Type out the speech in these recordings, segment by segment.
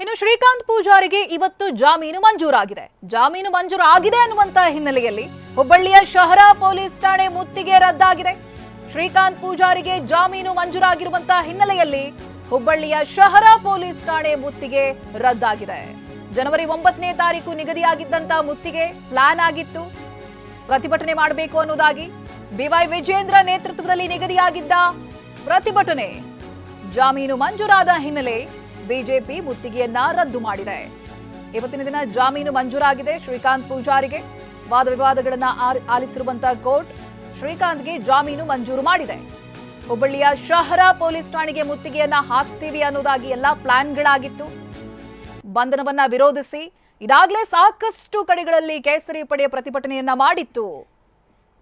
ಇನ್ನು ಶ್ರೀಕಾಂತ್ ಪೂಜಾರಿಗೆ ಇವತ್ತು ಜಾಮೀನು ಮಂಜೂರಾಗಿದೆ. ಜಾಮೀನು ಮಂಜೂರು ಆಗಿದೆ ಅನ್ನುವಂತಹ ಹಿನ್ನೆಲೆಯಲ್ಲಿ ಹುಬ್ಬಳ್ಳಿಯ ಶಹರ ಪೊಲೀಸ್ ಠಾಣೆ ಮುತ್ತಿಗೆ ರದ್ದಾಗಿದೆ. ಶ್ರೀಕಾಂತ್ ಪೂಜಾರಿಗೆ ಜಾಮೀನು ಮಂಜೂರಾಗಿರುವಂತಹ ಹಿನ್ನೆಲೆಯಲ್ಲಿ ಹುಬ್ಬಳ್ಳಿಯ ಶಹರ ಪೊಲೀಸ್ ಠಾಣೆ ಮುತ್ತಿಗೆ ರದ್ದಾಗಿದೆ. ಜನವರಿ ಒಂಬತ್ತನೇ ತಾರೀಕು ನಿಗದಿಯಾಗಿದ್ದಂತಹ ಮುತ್ತಿಗೆ ಪ್ಲಾನ್ ಆಗಿತ್ತು. ಪ್ರತಿಭಟನೆ ಮಾಡಬೇಕು ಅನ್ನೋದಾಗಿ ಬಿವೈ ವಿಜೇಂದ್ರ ನೇತೃತ್ವದಲ್ಲಿ ನಿಗದಿಯಾಗಿದ್ದ ಪ್ರತಿಭಟನೆ ಜಾಮೀನು ಮಂಜೂರಾದ ಹಿನ್ನೆಲೆ ಬಿಜೆಪಿ ಮುತ್ತಿಗೆಯನ್ನ ರದ್ದು ಮಾಡಿದೆ. ಇವತ್ತಿನ ದಿನ ಜಾಮೀನು ಮಂಜೂರಾಗಿದೆ. ಶ್ರೀಕಾಂತ್ ಪೂಜಾರಿಗೆ ವಾದ ವಿವಾದಗಳನ್ನ ಆಲಿಸಿರುವಂತಹ ಕೋರ್ಟ್ ಶ್ರೀಕಾಂತ್ಗೆ ಜಾಮೀನು ಮಂಜೂರು ಮಾಡಿದೆ. ಹುಬ್ಬಳ್ಳಿಯ ಶಹರ ಪೊಲೀಸ್ ಠಾಣೆಗೆ ಮುತ್ತಿಗೆಯನ್ನ ಹಾಕ್ತೀವಿ ಅನ್ನೋದಾಗಿ ಎಲ್ಲಾ ಪ್ಲಾನ್ಗಳಾಗಿತ್ತು. ಬಂಧನವನ್ನ ವಿರೋಧಿಸಿ ಇದಾಗಲೇ ಸಾಕಷ್ಟು ಕಡೆಗಳಲ್ಲಿ ಕೇಸರಿ ಪಡೆಯ ಪ್ರತಿಭಟನೆಯನ್ನ ಮಾಡಿತ್ತು.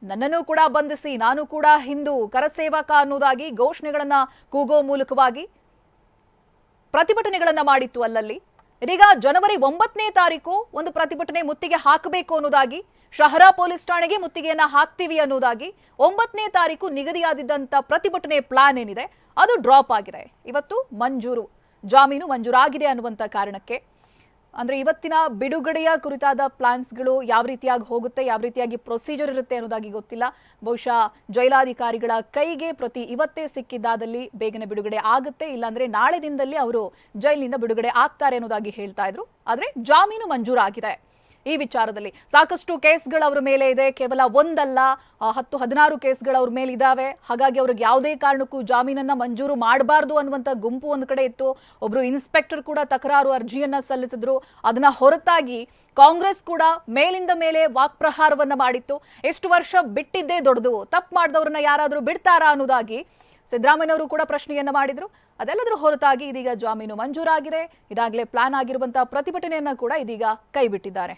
ನನ್ನನ್ನು ಕೂಡ ಬಂಧಿಸಿ, ನಾನು ಕೂಡ ಹಿಂದೂ ಕರಸೇವಕ ಅನ್ನೋದಾಗಿ ಘೋಷಣೆಗಳನ್ನ ಕೂಗೋ ಮೂಲಕವಾಗಿ ಪ್ರತಿಭಟನೆಗಳನ್ನ ಮಾಡಿತ್ತು ಅಲ್ಲಲ್ಲಿ. ಇದೀಗ ಜನವರಿ ಒಂಬತ್ತನೇ ತಾರೀಕು ಒಂದು ಪ್ರತಿಭಟನೆ ಮುತ್ತಿಗೆ ಹಾಕಬೇಕು ಅನ್ನೋದಾಗಿ, ಶಹರ ಪೊಲೀಸ್ ಠಾಣೆಗೆ ಮುತ್ತಿಗೆಯನ್ನ ಹಾಕ್ತೀವಿ ಅನ್ನೋದಾಗಿ ಒಂಬತ್ತನೇ ತಾರೀಕು ನಿಗದಿಯಾದಿದ್ದಂತ ಪ್ರತಿಭಟನೆ ಪ್ಲಾನ್ ಏನಿದೆ, ಅದು ಡ್ರಾಪ್ ಆಗಿದೆ. ಇವತ್ತು ಮಂಜೂರು, ಜಾಮೀನು ಮಂಜೂರಾಗಿದೆ ಅನ್ನುವಂತ ಕಾರಣಕ್ಕೆ. ಅಂದ್ರೆ ಇವತ್ತಿನ ಬಿಡುಗಡೆಯ ಕುರಿತಾದ ಪ್ಲಾನ್ಸ್ಗಳು ಯಾವ ರೀತಿಯಾಗಿ ಹೋಗುತ್ತೆ, ಯಾವ ರೀತಿಯಾಗಿ ಪ್ರೊಸೀಜರ್ ಇರುತ್ತೆ ಅನ್ನೋದಾಗಿ ಗೊತ್ತಿಲ್ಲ. ಬಹುಶಃ ಜೈಲಾಧಿಕಾರಿಗಳ ಕೈಗೆ ಪ್ರತಿ ಇವತ್ತೇ ಸಿಕ್ಕಿದ್ದಾದಲ್ಲಿ ಬೇಗನೆ ಬಿಡುಗಡೆ ಆಗುತ್ತೆ, ಇಲ್ಲಾಂದ್ರೆ ನಾಳೆ ದಿನದಲ್ಲಿ ಅವರು ಜೈಲಿನಿಂದ ಬಿಡುಗಡೆ ಆಗ್ತಾರೆ ಅನ್ನೋದಾಗಿ ಹೇಳ್ತಾ ಇದ್ರು. ಆದ್ರೆ ಜಾಮೀನು ಮಂಜೂರಾಗಿದೆ. ಈ ವಿಚಾರದಲ್ಲಿ. ಸಾಕಷ್ಟು ಕೇಸ್ಗಳು ಅವರ ಮೇಲೆ ಇದೆ. ಕೇವಲ ಒಂದಲ್ಲ ಹತ್ತು ಹದಿನಾರು ಕೇಸ್ಗಳು ಅವ್ರ ಮೇಲೆ ಇದಾವೆ. ಹಾಗಾಗಿ ಅವ್ರಿಗೆ ಯಾವುದೇ ಕಾರಣಕ್ಕೂ ಜಾಮೀನನ್ನ ಮಂಜೂರು ಮಾಡಬಾರ್ದು ಅನ್ನುವಂಥ ಗುಂಪು ಒಂದು ಕಡೆ ಇತ್ತು. ಒಬ್ರು ಇನ್ಸ್ಪೆಕ್ಟರ್ ಕೂಡ ತಕರಾರು ಅರ್ಜಿಯನ್ನ ಸಲ್ಲಿಸಿದ್ರು. ಅದನ್ನ ಹೊರತಾಗಿ ಕಾಂಗ್ರೆಸ್ ಕೂಡ ಮೇಲಿಂದ ಮೇಲೆ ವಾಕ್ಪ್ರಹಾರವನ್ನ ಮಾಡಿತ್ತು. ಎಷ್ಟು ವರ್ಷ ಬಿಟ್ಟಿದ್ದೇ ದೊಡ್ಡದು. ತಪ್ಪು ಮಾಡಿದವ್ರನ್ನ ಯಾರಾದರೂ ಬಿಡ್ತಾರಾ ಅನ್ನೋದಾಗಿ ಸಿದ್ದರಾಮಯ್ಯನವರು ಕೂಡ ಪ್ರಶ್ನೆಯನ್ನ ಮಾಡಿದ್ರು. ಅದೆಲ್ಲದರ ಹೊರತಾಗಿ ಇದೀಗ ಜಾಮೀನು ಮಂಜೂರಾಗಿದೆ. ಇದಾಗಲೇ ಪ್ಲಾನ್ ಆಗಿರುವಂತಹ ಪ್ರತಿಭಟನೆಯನ್ನ ಕೂಡ ಇದೀಗ ಕೈಬಿಟ್ಟಿದ್ದಾರೆ.